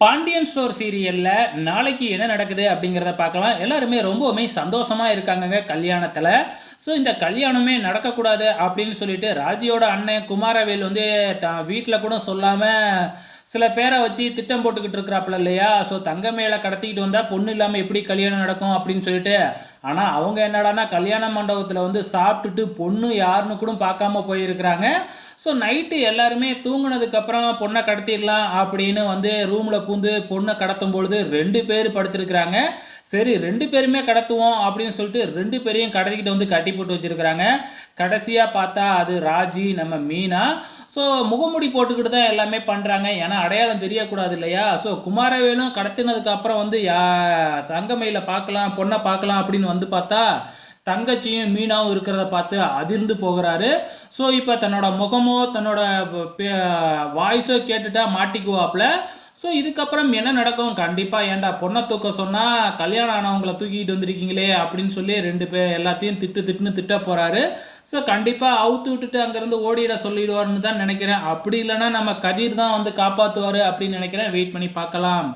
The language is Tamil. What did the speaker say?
பாண்டியன் ஸ்டோர் சீரியலில் நாளைக்கு என்ன நடக்குது அப்படிங்கிறத பார்க்கலாம். எல்லாருமே ரொம்பவுமே சந்தோஷமாக இருக்காங்கங்க கல்யாணத்தில். ஸோ இந்த கல்யாணமே நடக்கக்கூடாது அப்படின்னு சொல்லிட்டு ராஜியோட அண்ணன் குமாரவேல் வந்து த வீட்டில் கூட சொல்லாமல் சில பேரை வச்சு திட்டம் போட்டுக்கிட்டு இருக்கிறாப்புல இல்லையா? ஸோ தங்க மேலே கடத்திக்கிட்டு வந்தால் பொண்ணு இல்லாமல் எப்படி கல்யாணம் நடக்கும் அப்படின்னு சொல்லிட்டு ஆனால் அவங்க என்னடான்னா கல்யாண மண்டபத்தில் வந்து சாப்பிட்டுட்டு பொண்ணு யாருன்னு கூட பார்க்காம போயிருக்கிறாங்க. ஸோ நைட்டு எல்லாருமே தூங்கினதுக்கப்புறம் பொண்ணை கடத்திடலாம் அப்படின்னு வந்து ரூமில் பூந்து பொண்ணை கடத்தும் பொழுது ரெண்டு பேர் படுத்திருக்கிறாங்க. சரி ரெண்டு பேருமே கடத்துவோம் அப்படின்னு சொல்லிட்டு ரெண்டு பேரையும் கடத்திக்கிட்டு வந்து கட்டி போட்டு வச்சுருக்கிறாங்க. கடைசியாக பார்த்தா அது ராஜி நம்ம மீனா. ஸோ முகமுடி போட்டுக்கிட்டு தான் எல்லாமே பண்ணுறாங்க ஏன்னா அடையாளம் தெரியக்கூடாது இல்லையா? ஸோ குமாரவேலும் கடத்தினதுக்கு அப்புறம் வந்து யா தங்கமயில பார்க்கலாம் பொண்ணை பார்க்கலாம் அப்படின்னு வந்து பார்த்தா தங்கச்சியும் மீனாவும் இருக்கிறத பார்த்து அதிர்ந்து போகிறாரு. ஸோ இப்போ தன்னோட முகமோ தன்னோட வாய்ஸோ கேட்டுட்டா மாட்டிக்குவாப்புல ஸோ இதுக்கப்புறம் என்ன நடக்கும்? கண்டிப்பாக ஏன்டா பொண்ணை தூக்க சொன்னால் கல்யாணம் ஆனவங்கள தூக்கிட்டு வந்திருக்கீங்களே அப்படின்னு சொல்லி ரெண்டு பேர் எல்லாத்தையும் திட்டு திட்டுன்னு திட்ட போகிறாரு ஸோ கண்டிப்பாக அவுத்து விட்டுட்டு அங்கேருந்து ஓடிட சொல்லிடுவார்னு தான் நினைக்கிறேன். அப்படி இல்லைன்னா நம்ம கதிர் தான் வந்து காப்பாற்றுவார் அப்படின்னு நினைக்கிறேன். வெயிட் பண்ணி பார்க்கலாம்.